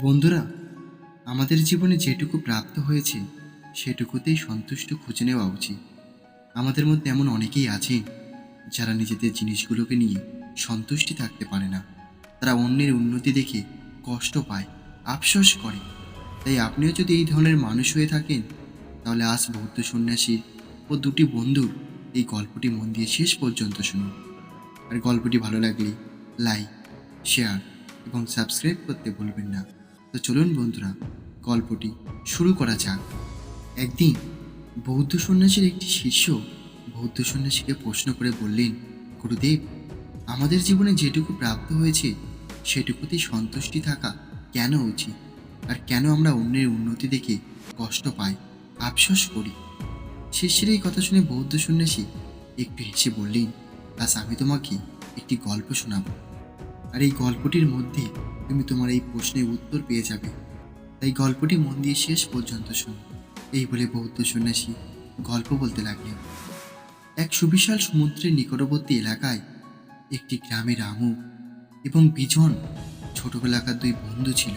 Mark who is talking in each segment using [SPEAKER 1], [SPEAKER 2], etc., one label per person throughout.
[SPEAKER 1] বন্ধুরা, আমাদের জীবনে যেটুকু প্রাপ্ত হয়েছে, সেটুকুতেই সন্তুষ্ট খুঁজে নেওয়া উচিত। আমাদের মধ্যে এমন অনেকেই আছে, যারা নিজেদের জিনিসগুলোকে নিয়ে সন্তুষ্টি থাকতে পারে না। তারা অন্যের উন্নতি দেখে কষ্ট পায়, আফসোস করে। তাই আপনিও যদি এই ধরনের মানুষ হয়ে থাকেন, তাহলে আজ বৌদ্ধ সন্ন্যাসী ও দুটি বন্ধুর এই গল্পটি মন দিয়ে শেষ পর্যন্ত শুনুন। আর গল্পটি ভালো লাগলে, লাইক, শেয়ার এবং সাবস্ক্রাইব করতে ভুলবেন না। তো চলুন বন্ধুরা, গল্পটি শুরু করা যাক। একদিন বৌদ্ধ সন্ন্যাসীর একটি শিষ্য বৌদ্ধ সন্ন্যাসীকে প্রশ্ন করে বললেন, গুরুদেব, আমাদের জীবনে যেটুকু প্রাপ্ত হয়েছে, সেটুকুতেই সন্তুষ্টি থাকা কেন উচিত? আর কেন আমরা অন্যের উন্নতি দেখে কষ্ট পাই? আফসোস করি। শিষ্যের এই কথা শুনে বৌদ্ধ সন্ন্যাসী একটু হেসে বললেন আজ আমি তোমাকে একটি গল্প শোনাবো। আর এই গল্পটির মধ্যে তুমি তোমার এই প্রশ্নের উত্তর পেয়ে যাবে। তাই গল্পটি মন দিয়ে শেষ পর্যন্ত শোনো। এই বলে বৌদ্ধ সন্ন্যাসী গল্প বলতে লাগলেন। এক সুবিশাল সমুদ্রের নিকটবর্তী এলাকায় একটি গ্রামে রামু এবং বিজন ছোটবেলাকার দুই বন্ধু ছিল।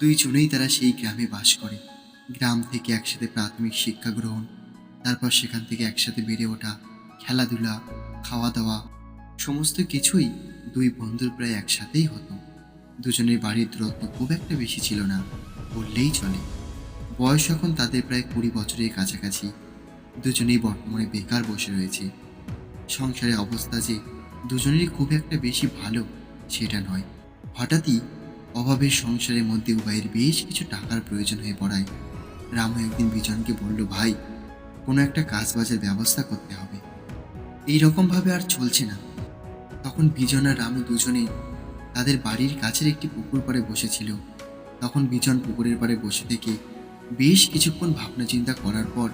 [SPEAKER 1] দুইজনেই তারা সেই গ্রামে বাস করে। গ্রাম থেকে একসাথে প্রাথমিক শিক্ষা গ্রহণ, তারপর সেখান থেকে একসাথে বেড়ে ওঠা, খেলাধুলা, খাওয়া দাওয়া, সমস্ত কিছুই দুই বন্ধুর প্রায় একসাথেই হতো। দুজনের বাড়ির দূরত্ব খুব একটা বেশি ছিল না, বললেই চলে। বয়স এখন তাদের প্রায় কুড়ি বছরের কাছাকাছি। দুজনেই বর্তমানে বেকার বসে রয়েছে। সংসারের অবস্থা যে দুজনেরই খুব একটা বেশি ভালো, সেটা নয়। হঠাৎই অভাবের সংসারের মধ্যে উভয়ের বেশ কিছু টাকার প্রয়োজন হয়ে পড়ায়। রামু একদিন বিজনকে বলল, ভাই, কোনো একটা কাজ বাজার ব্যবস্থা করতে হবে। এই রকমভাবে আর চলছে না। তখন বিজন আর রামু দুজনেই তাদের বাড়ির কাছের একটি পুকুর পাড়ে বসেছিল। তখন বিজন পুকুরের পাড়ে বসে থেকে বেশ কিছুক্ষণ ভাবনা চিন্তা করার পর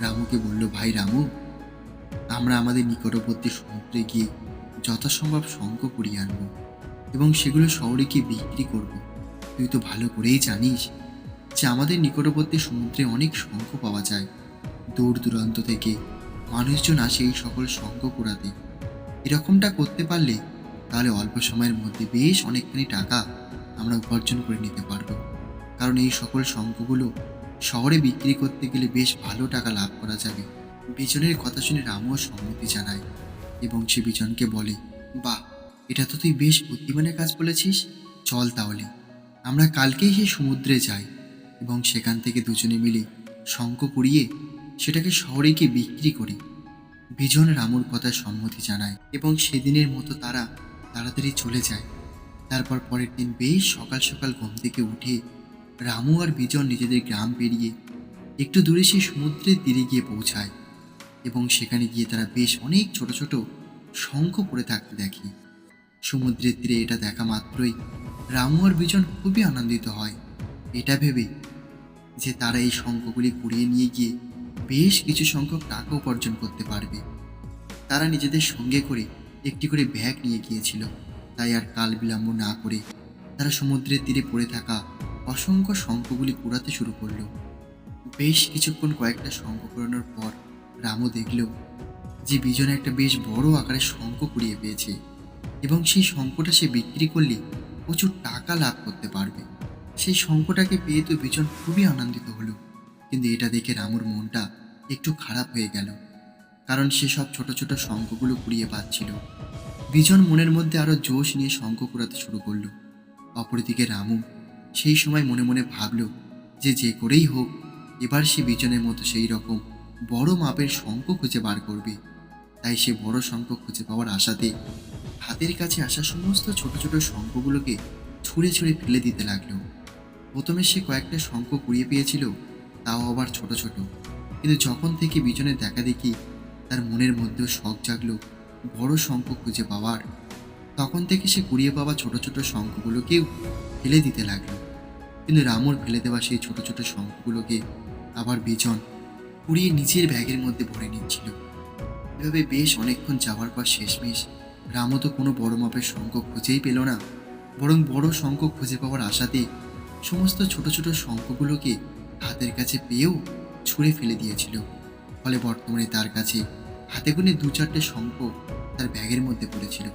[SPEAKER 1] রামুকে বলল, ভাই রামু, আমরা আমাদের নিকটবর্তী সমুদ্রে গিয়ে যথাসম্ভব শঙ্খ কুড়িয়ে আনব এবং সেগুলো শহরে গিয়ে বিক্রি করব। তুই তো ভালো করেই জানিস যে আমাদের নিকটবর্তী সমুদ্রে অনেক শঙ্খ পাওয়া যায়। দূর দূরান্ত থেকে মানুষজন আসে এই সকল শঙ্খ কুড়াতে এরকমটা করতে পারলে তাহলে অল্প সময়ের মধ্যে বেশ অনেকখানি টাকা আমরা উপার্জন করে নিতে পারব। কারণ এই সকল শঙ্খগুলো শহরে বিক্রি করতে গেলে বেশ ভালো টাকা লাভ করা যাবে। বিজনের কথা শুনে রামও সম্মতি জানায় এবং সে বিজনকে বলে, বাহ, এটা তো তুই বেশ বুদ্ধিমানের কাজ বলেছিস। চল তাহলে, আমরা কালকেই সেই সমুদ্রে যাই। এবং সেখান থেকে দুজনে মিলে শঙ্খ কুড়িয়ে সেটাকে শহরে গিয়ে বিক্রি করি। বিজন রামুর কথা সম্মতি জানায় এবং সেদিনের মতো তারা তাড়াতাড়ি চলে যায়। তারপর পরের দিন বেশ সকাল সকাল ঘুম থেকে উঠে রামু আর বিজন নিজেদের গ্রাম পেরিয়ে একটু দূরে সেই সমুদ্রের তীরে গিয়ে পৌঁছায় এবং সেখানে গিয়ে তারা বেশ অনেক ছোট ছোট শঙ্খ পড়ে থাকতে দেখে। সমুদ্রের তীরে এটা দেখা মাত্রই রামু আর বিজন খুবই আনন্দিত হয়। এটা ভেবে যে তারা এই শঙ্খগুলি কুড়িয়ে নিয়ে গিয়ে বেশ কিছু সংখ্যক টাকা উপার্জন করতে পারবে। তারা নিজেদের সঙ্গে করে একটি করে ব্যাগ নিয়ে গিয়েছিল। তাই আর কাল বিলম্ব না করে তারা সমুদ্রের তীরে পড়ে থাকা অসংখ্য শঙ্খগুলি কুড়াতে শুরু করল। বেশ কিছুক্ষণ কয়েকটা শঙ্খ কুড়ানোর পর রামু দেখল যে বিজনে একটা বেশ বড় আকারের শঙ্খ কুড়িয়ে পেয়েছে এবং সেই শঙ্খটা সে বিক্রি করলে প্রচুর টাকা লাভ করতে পারবে। সেই শঙ্খটাকে পেয়ে তো বিজন খুবই আনন্দিত হলো। কিন্তু এটা দেখে রামুর মনটা একটু খারাপ হয়ে গেল। কারণ সে সব ছোট ছোট শঙ্খগুলো কুড়িয়ে পাচ্ছিল। বিজন মনের মধ্যে আরও জোশ নিয়ে শঙ্খ কুড়াতে শুরু করল। অপরদিকে রামু সেই সময় মনে মনে ভাবল যে যে করেই হোক, এবার সে বিজনের মতো সেই রকম বড় মাপের শঙ্খ খুঁজে বার করবে। তাই সে বড় শঙ্খ খুঁজে পাওয়ার আশাতে হাতের কাছে আসা সমস্ত ছোট ছোট শঙ্খগুলোকে ছুঁড়ে ছুঁড়ে ফেলে দিতে লাগল। প্রথমে সে কয়েকটা শঙ্খ কুড়িয়ে পেয়েছিল, তাও আবার ছোট ছোট। কিন্তু যখন থেকে বিজনের দেখা দেখি তার মনের মধ্যেও শখ জাগলো বড় শঙ্খ খুঁজে পাওয়ার। তখন থেকে সে কুড়িয়ে পাওয়া ছোট ছোট শঙ্খগুলোকেও ফেলে দিতে লাগল। কিন্তু রামুর ফেলে দেওয়া সেই ছোট ছোট শঙ্খগুলোকে আবার বিজন কুড়িয়ে নিজের ব্যাগের মধ্যে ভরে নিচ্ছিল। এভাবে বেশ অনেকক্ষণ যাওয়ার পর শেষমেশ রামও তো কোনো বড় মাপের শঙ্খ খুঁজেই পেল না। বরং বড় শঙ্খ খুঁজে পাওয়ার আশাতে সমস্ত ছোট ছোট শঙ্খগুলোকে হাতের কাছে পেয়েও ছুঁড়ে ফেলে দিয়েছিল। ফলে বর্তমানে তার কাছে হাতে গুনে দু চারটে শঙ্খ তার ব্যাগের মধ্যে পড়েছিল।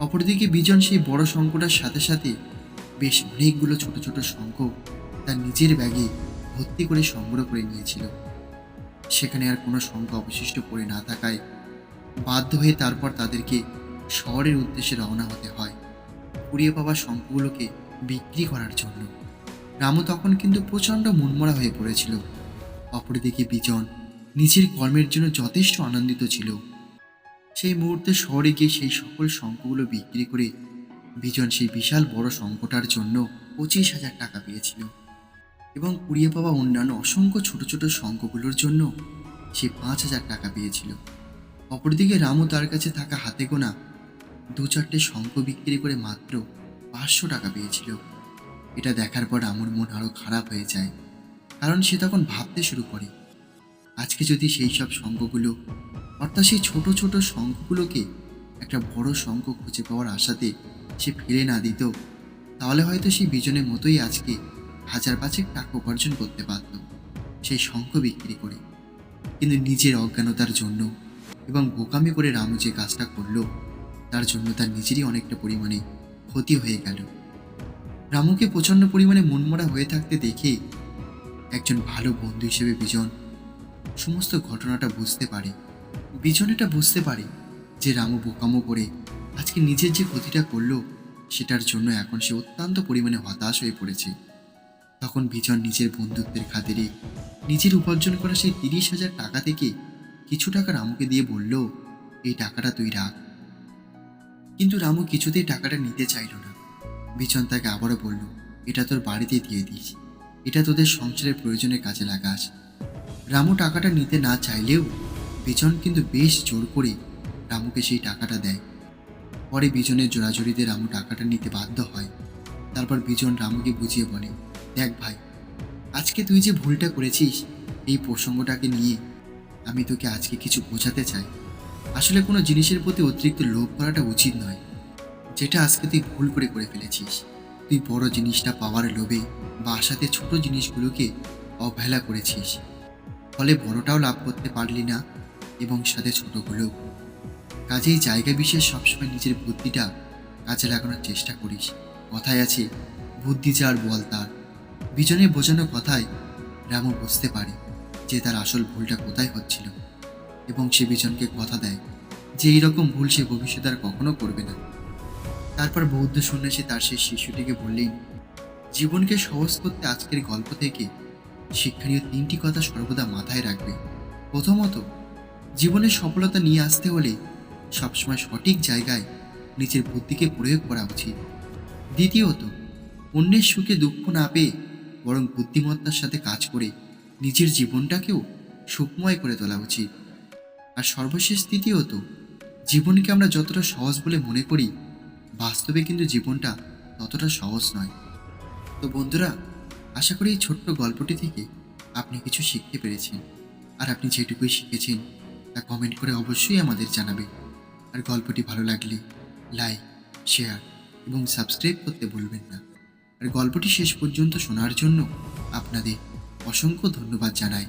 [SPEAKER 1] অপরদিকে বিজন সেই বড় শঙ্খটার সাথে সাথে বেশ অনেকগুলো ছোট ছোট শঙ্খ তার নিজের ব্যাগে ভর্তি করে সংগ্রহ করে নিয়েছিল। সেখানে আর কোনো শঙ্খ অবশিষ্ট পড়ে না থাকায় বাধ্য হয়ে তারপর তাদেরকে শহরের উদ্দেশ্যে রওনা হতে হয় কুড়িয়ে পাওয়া শঙ্খগুলোকে বিক্রি করার জন্য। রামু তখন কিন্তু প্রচণ্ড মনমরা হয়ে পড়েছিল। অপরদিকে বিজন নিজের কর্মের জন্য যথেষ্ট আনন্দিত ছিল। সেই মুহূর্তে শহরে গিয়ে সেই সকল শঙ্কগুলো বিক্রি করে বিজন সেই বিশাল বড় শঙ্কটার জন্য পঁচিশ হাজার টাকা পেয়েছিল এবং কুড়িয়ে পাওয়া অন্যান্য অসংখ্য ছোট ছোট শঙ্খগুলোর জন্য সে পাঁচ হাজার টাকা পেয়েছিল। অপরদিকে রামু তার কাছে থাকা হাতে গোনা দু চারটে শঙ্খ বিক্রি করে মাত্র পাঁচশো টাকা পেয়েছিল। এটা দেখার পর রামুর মন আরও খারাপ হয়ে যায়, কারণ সে তখন ভাবতে শুরু করে আজকে যদি সেই সব শঙ্খগুলো, অর্থাৎ সেই ছোট ছোট শঙ্খগুলোকে একটা বড় শঙ্খ খুঁজে পাওয়ার আশাতে সে ফেলে না দিত, তাহলে হয়তো সেই বিজনের মতোই আজকে হাজার পাঁচেক টাকা উপার্জন করতে পারত সেই শঙ্খ বিক্রি করে। কিন্তু নিজের অজ্ঞানতার জন্য এবং বোকামি করে রামু যে কাজটা করল, তার জন্য তার নিজেরই অনেকটা পরিমাণে ক্ষতি হয়ে গেল। রামুকে প্রচণ্ড পরিমাণে মনমরা হয়ে থাকতে দেখে একজন ভালো বন্ধু হিসেবে বিজন সমস্ত ঘটনাটা বুঝতে পারে বিজন এটা বুঝতে পারে যে রামু বোকামো করে আজকে নিজের যে ক্ষতিটা করল, সেটার জন্য এখন সে অত্যন্ত পরিমাণে হতাশ হয়ে পড়েছে। তখন বিজন নিজের বন্ধুত্বের খাতিরে নিজের উপার্জন করা সেই তিরিশ হাজার টাকা থেকে কিছু টাকা রামুকে দিয়ে বলল, এই টাকাটা তুই রাখ। কিন্তু রামু কিছুতেই টাকাটা নিতে চাইল না। বিজন তাকে আবারও বলল, এটা তোর বাড়িতে দিয়ে দিস। এটা তোদের সংসারের প্রয়োজনে কাজে লাগাস। রামু টাকাটা নিতে না চাইলেও বিজন কিন্তু বেশ জোর করে রামুকে সেই টাকাটা দেয়। পরে বিজনের জোরাজুরিতে রামু টাকাটা নিতে বাধ্য হয়। তারপর বিজন রামুকে বুঝিয়ে বলে, দেখ ভাই, আজকে তুই যে ভুলটা করেছিস, এই প্রসঙ্গটাকে নিয়ে আমি তোকে আজকে কিছু বোঝাতে চাই। আসলে কোনো জিনিসের প্রতি অতিরিক্ত লোভ করাটা উচিত নয়। যেটা আজকে তুই ভুল করে করে ফেলেছিস। তুই বড় জিনিসটা পাওয়ার লোভে বা আশাতে ছোট জিনিসগুলোকে অবহেলা করেছিস। ফলে বড়টাও লাভ করতে পারলি না এবং সাথে ছোটগুলো কাজেই জায়গা বিশেষ সবসময় নিজের বুদ্ধিটা কাজে লাগানোর চেষ্টা করিস। কথায় আছে, বুদ্ধি যার বল তার। বিজনে বোঝানো কথায় রামু বুঝতে পারে যে তার আসল ভুলটা কোথায় হচ্ছিল এবং সে বিজনকে কথা দেয় যে এইরকম ভুল সে ভবিষ্যতে আর কখনো করবে না। তারপর বৌদ্ধ সন্ন্যাসী তার সেই শিশুটিকে বললেন, জীবনকে সহজ করতে আজকের গল্প থেকে শিক্ষণীয় তিনটি কথা সর্বদা মাথায় রাখবে। প্রথমত, জীবনের সফলতা নিয়ে আসতে হলে সবসময় সঠিক জায়গায় নিজের বুদ্ধিকে প্রয়োগ করা উচিত। দ্বিতীয়ত, অন্যের সুখে দুঃখ না পেয়ে বরং বুদ্ধিমত্তার সাথে কাজ করে নিজের জীবনটাকেও সুখময় করে তোলা উচিত। আর সর্বশেষ তৃতীয়ত, জীবনকে আমরা যতটা সহজ বলে মনে করি, বাস্তবে কিন্তু জীবনটা ততটা সহজ নয়। তো বন্ধুরা আশা করি এই ছোট্ট গল্পটি থেকে আপনি কিছু শিখতে পেরেছেন। আর আপনি যেটুকুই শিখেছেন, তা কমেন্ট করে অবশ্যই আমাদের জানাবেন। আর গল্পটি ভালো লাগলে লাইক শেয়ার এবং সাবস্ক্রাইব করতে ভুলবেন না। আর গল্পটি শেষ পর্যন্ত শোনার জন্য আপনাদের অসংখ্য ধন্যবাদ জানাই।